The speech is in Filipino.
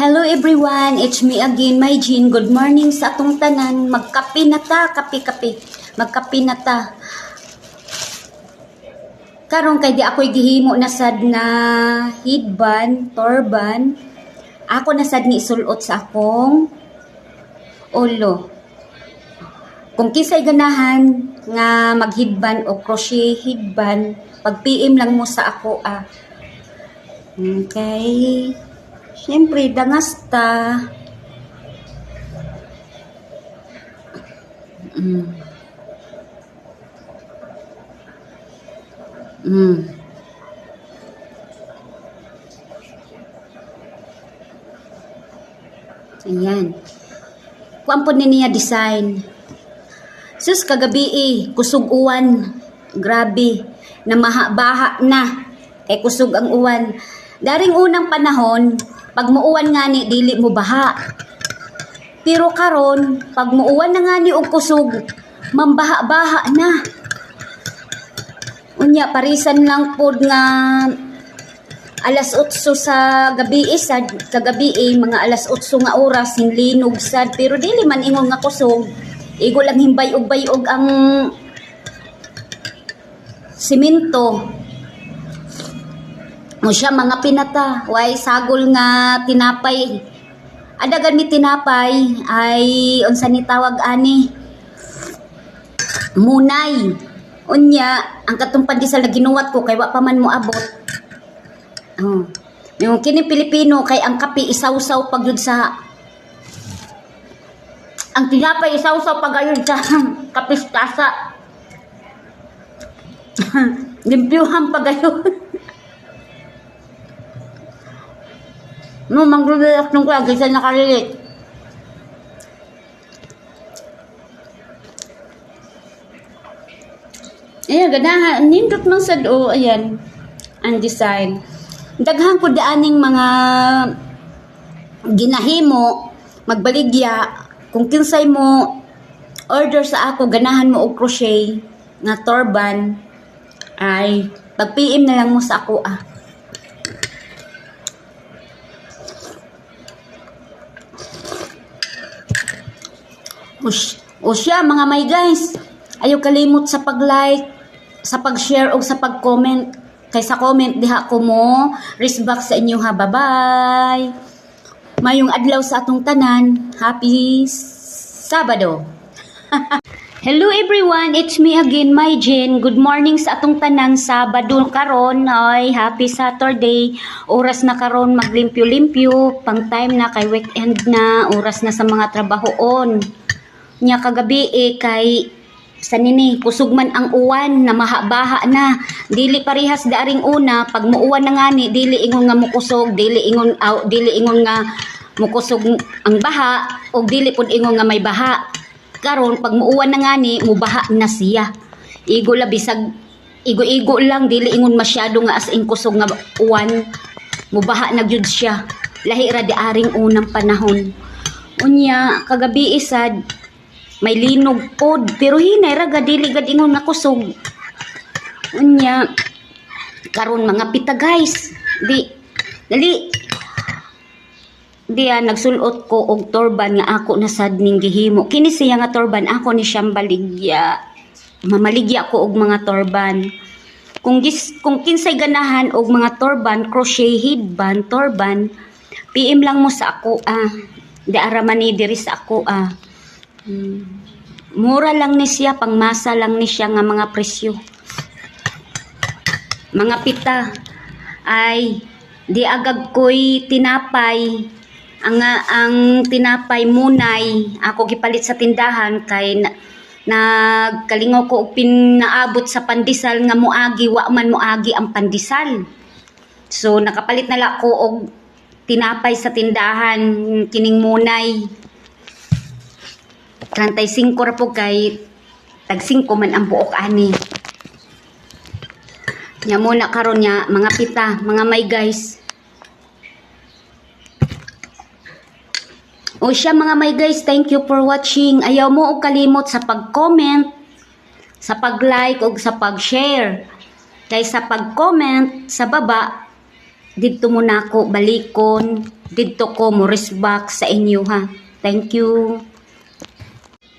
Hello everyone, it's me again, my Jean. Good morning sa atong tanan. Magkape na ta, kape-kape. Magkape na ta. Karon kay di ako'y gihimo na sad na hidban, torban. Ako na sad ni isulot sa akong ulo. Kung kisay ganahan nga maghidban o crochet hidban, pag PM lang mo sa ako ah. Okay. Siyempre, dangasta. Mm. Mm. Ayan. Kuan po ni niya design. Sus kagabi eh, kusog uwan. Grabe. Na maha-baha na. Kay kusog ang uwan. Daring unang panahon, pag muuwan nga ni, dili mo baha. Pero karon, pag muuwan na nga ni og kusog, mambaha-baha na. Unya, parisan lang pod nga alas 8 sa gabi isa kagabi eh, mga alas 8 nga oras hinlinog sad pero dili man ingon nga kusog igo lang himbay og bayog ang simento mo siya mga pinata. Way sagol nga tinapay. Adagan mi tinapay ay unsa ni tawag ani? Munay. Unya ang katong pandesal na ginuwat ko kay wa pa man mo abot. Oh. Yung kini Pilipino kay ang kape isawsaw pag yun sa ang tinapay isawsaw pag ayun sa kapistasa. Limpyuhan pag no, manggulilak nung kuya, kaysa nakalilit. Ayan, ganahan. Nindot man sa do, ayan, ang design daghan ko daaning mga ginahimo magbaligya kung kinsay mo order sa ako ganahan mo og crochet nga torban ay pag PM na lang mo sa ako ah o siya mga may guys. Ayaw kalimot sa pag-like sa pag-share o sa pag-comment. Kay sa comment diha ko mo respect sa inyo ha? Bye bye mayong adlaw sa atong tanan. Happy sabado. Hello everyone, it's me again, my Jen. Good morning sa atong tanan Sabado karon. Ay, happy Saturday. Oras na karon maglimpyo-limpyo, pang time na kay weekend na, oras na sa mga trabahoon. Nya kagabi eh kay sa nini kusog man ang uwan na mahabaha na. Dili parihas daring una pag muuwan na nga ni dili ingon nga mukusog dili ingon aw dili ingon nga mukusog ang baha o dili pud ingon nga may baha. Karon pag muuwan na nga ni mubaha na siya. Igo la bisag igo-igo lang dili ingon masyado nga as in kusog nga uwan. Mubaha na gyud siya. Lahi ra di aring unang panahon. Unya kagabi isad may linog pod. Pero hinay ra gadili gad ingon nga kusog. Unya karon mga pita guys. Di dali. Diya nagsulot ko og torban nga ako na sad ning gihimo. Kini siya nga torban ako ni siyang mamaligya ko og mga torban. Kung gis kung kinsay ganahan og mga torban crochet headband torban PM lang mo sa ako ah. Di ara man ni diri sa ako ah Mura lang ni siya, pangmasa lang ni siya nga mga presyo. Mga pita ay di agag ko'y tinapay. Ang, ang tinapay munay, ako gipalit sa tindahan kay na, nagkalingaw ko og pinaabot sa pandesal nga muagi wa man muagi ang pandesal. So nakapalit na la ko og tinapay sa tindahan kining munay 35 ra po kay tag 5 man ang buok ani. Nya muna karon nya mga pita, mga may guys. O siya mga may guys, thank you for watching. Ayaw mo og kalimot sa pag-comment, sa pag-like ug sa pag-share. Kay sa pag-comment sa baba, dito mo na ako balikon dito ko mo respect sa inyo ha. Thank you.